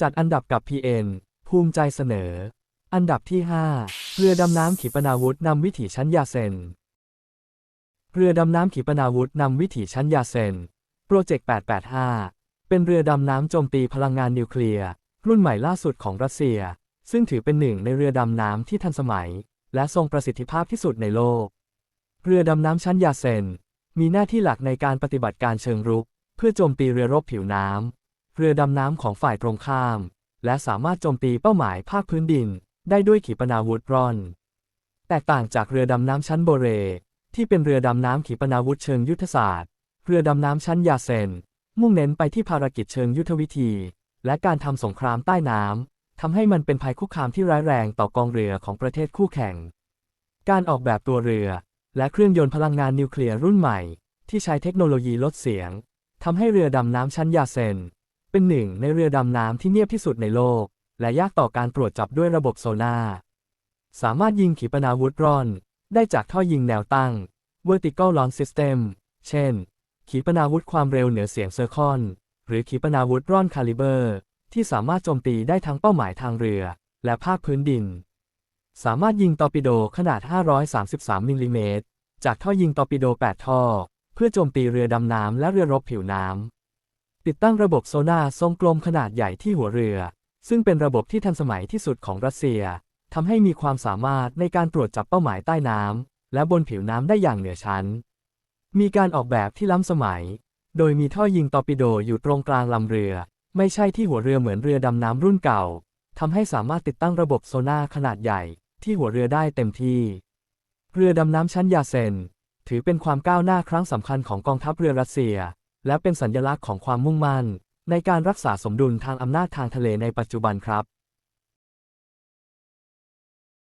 จัดอันดับกับ PN ภูมิใจเสนอ อันดับที่ 5 เรือดำน้ำขีปนาวุธนำวิถีชั้นยาเซน เรือดำน้ำขีปนาวุธนำวิถีชั้นยาเซน โปรเจกต์ 885 เป็นเรือดำน้ำโจมตีพลังงานนิวเคลียร์ รุ่นใหม่ล่าสุดของรัสเซีย ซึ่งถือเป็นหนึ่งในเรือดำน้ำที่ทันสมัย และทรงประสิทธิภาพที่สุดในโลก เรือดำน้ำชั้นยาเซน มีหน้าที่หลักในการปฏิบัติการเชิงรุก เพื่อโจมตีเรือรบผิวน้ำ เรือดำน้ำของฝ่ายตรงข้าม และสามารถโจมตีเป้าหมายภาคพื้นดิน ได้ด้วยขีปนาวุธร่อน แตกต่างจากเรือดำน้ำชั้นโบเร ที่เป็นเรือดำน้ำขีปนาวุธเชิงยุทธศาสตร์ เรือดำน้ำชั้นยาเซน มุ่งเน้นไปที่ภารกิจเชิงยุทธวิธี และการทำสงครามใต้น้ำทำให้มันเป็นภัยคุกคามที่ร้ายแรงต่อกองเรือของประเทศคู่แข่ง การออกแบบตัวเรือ และเครื่องยนต์พลังงานนิวเคลียร์รุ่นใหม่ ที่ใช้เทคโนโลยีลดเสียงทำให้เรือดำน้ำชั้นยาเซน เป็นหนึ่งในเรือดำน้ำที่เงียบที่สุดในโลก และยากต่อการตรวจจับด้วยระบบโซน่าสามารถยิงขีปนาวุธร่อน ได้จากท่อยิงแนวตั้ง vertical launch system เช่น ขีปนาวุธความเร็วเหนือเสียงเซอร์คอน หรือขีปนาวุธร่อนคาลิเบอร์ ที่สามารถโจมตีได้ทั้งเป้าหมายทางเรือ และภาคพื้นดิน สามารถยิงตอร์ปิโดขนาด 533มิลลิเมตรจากท่อยิงตอร์ปิโด 8 ท่อ เพื่อโจมตีเรือดำน้ำและเรือรบผิวน้ำ ติดตั้งระบบโซน่าทรงกลมขนาดใหญ่ที่หัวเรือ ซึ่งเป็นระบบที่ทันสมัยที่สุดของรัสเซียทำให้มีความสามารถในการตรวจจับเป้าหมายใต้น้ำและบนผิวน้ำได้อย่างเหนือชั้น มีการออกแบบที่ล้ำสมัย โดยมีท่อยิงตอร์ปิโดอยู่ตรงกลางลำเรือ ไม่ใช่ที่หัวเรือเหมือนเรือดำน้ำรุ่นเก่าทำให้สามารถติดตั้งระบบโซน่าขนาดใหญ่ที่หัวเรือได้เต็มที่ เรือดำน้ำชั้นยาเซน ถือเป็นความก้าวหน้าครั้งสำคัญของกองทัพเรือรัสเซีย และเป็นสัญลักษณ์ของความมุ่งมั่น ในการรักษาสมดุลทางอำนาจทางทะเลในปัจจุบันครับ